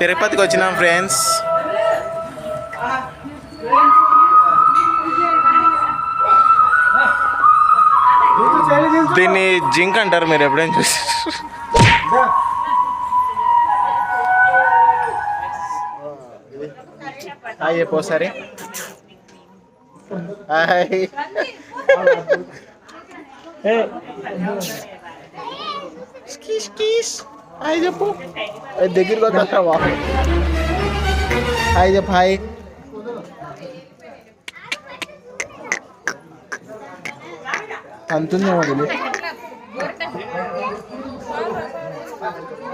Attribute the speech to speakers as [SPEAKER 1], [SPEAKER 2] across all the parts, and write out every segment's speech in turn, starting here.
[SPEAKER 1] తిరుపతికి వచ్చినాం ఫ్రెండ్స్. దీన్ని జింక్ అంటారు మీరు ఎప్పుడైనా చూసి హాయ్ పోసారి హాయ్. స్కీస్ స్కీస్ హాయ్ చెప్పు ఏ, దగ్గరికి వద్దావా హాయ్ చెప్పు హాయ్ అంతుందేమో తెలియదు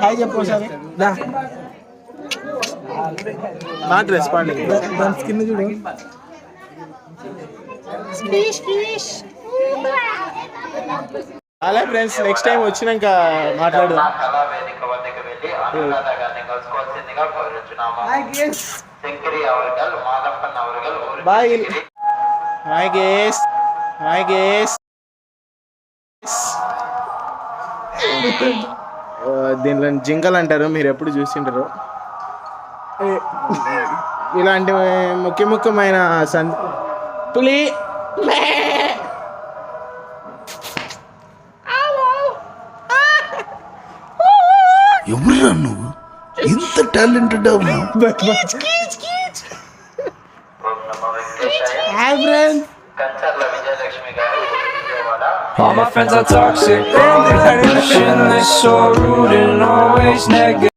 [SPEAKER 1] హాయ్ చెప్పు ఒకసారి నాట్ రెస్పాండింగ్
[SPEAKER 2] దాని స్కిన్ చూడు
[SPEAKER 1] అలా ఫ్రెండ్స్ నెక్స్ట్ టైం వచ్చినాక మాట్లాడదాం. Bye hi guys hi guys దీనిలో జింకలు అంటారు మీరు ఎప్పుడు చూసింటారు ఇలాంటి ముఖ్య ముఖ్యమైన సన్ పులి.
[SPEAKER 3] ఎవరురా నువ్వు ఇంత
[SPEAKER 4] talented
[SPEAKER 5] All my friends are toxic, all the addiction is so rude and always negative.